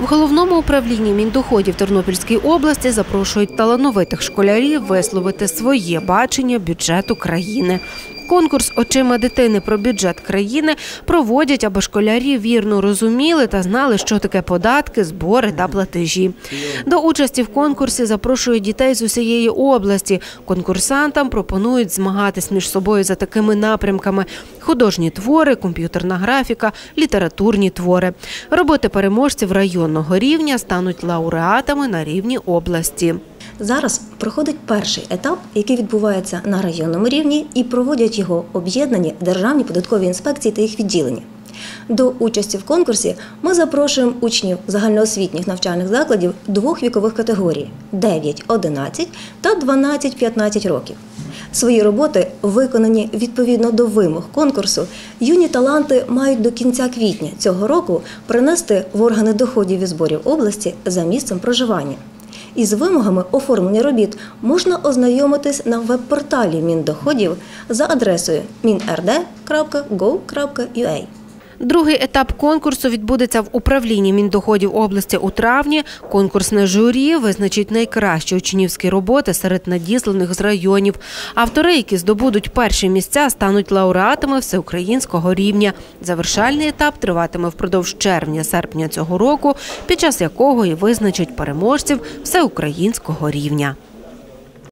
В головному управлінні міндоходів Тернопільської області запрошують талановитих школярів висловити своє бачення бюджету країни. Конкурс очима дитини про бюджет країни проводять, аби школярі вірно розуміли та знали, що таке податки, збори та платежі. До участі в конкурсі запрошують дітей з усієї області. Конкурсантам пропонують змагатись між собою за такими напрямками: художні твори, комп'ютерна графіка, літературні твори. Роботи переможців районного рівня стануть лауреатами на рівні області. Зараз проходить перший етап, який відбувається на районному рівні, і проводять його об'єднані державні податкові інспекції та їх відділення. До участі в конкурсі ми запрошуємо учнів загальноосвітніх навчальних закладів двох вікових категорій 9-11 та 12-15 років. Свої роботи, виконані відповідно до вимог конкурсу, юні таланти мають до кінця квітня цього року принести в органи доходів і зборів області за місцем проживання. Із вимогами оформлення робіт можна ознайомитись на веб-порталі Міндоходів за адресою minrd.gov.ua. Другий етап конкурсу відбудеться в управлінні міндоходів області у травні. Конкурсне журі визначить найкращі учнівські роботи серед надісланих з районів. Автори, які здобудуть перші місця, стануть лауреатами всеукраїнського рівня. Завершальний етап триватиме впродовж червня-серпня цього року, під час якого і визначать переможців всеукраїнського рівня.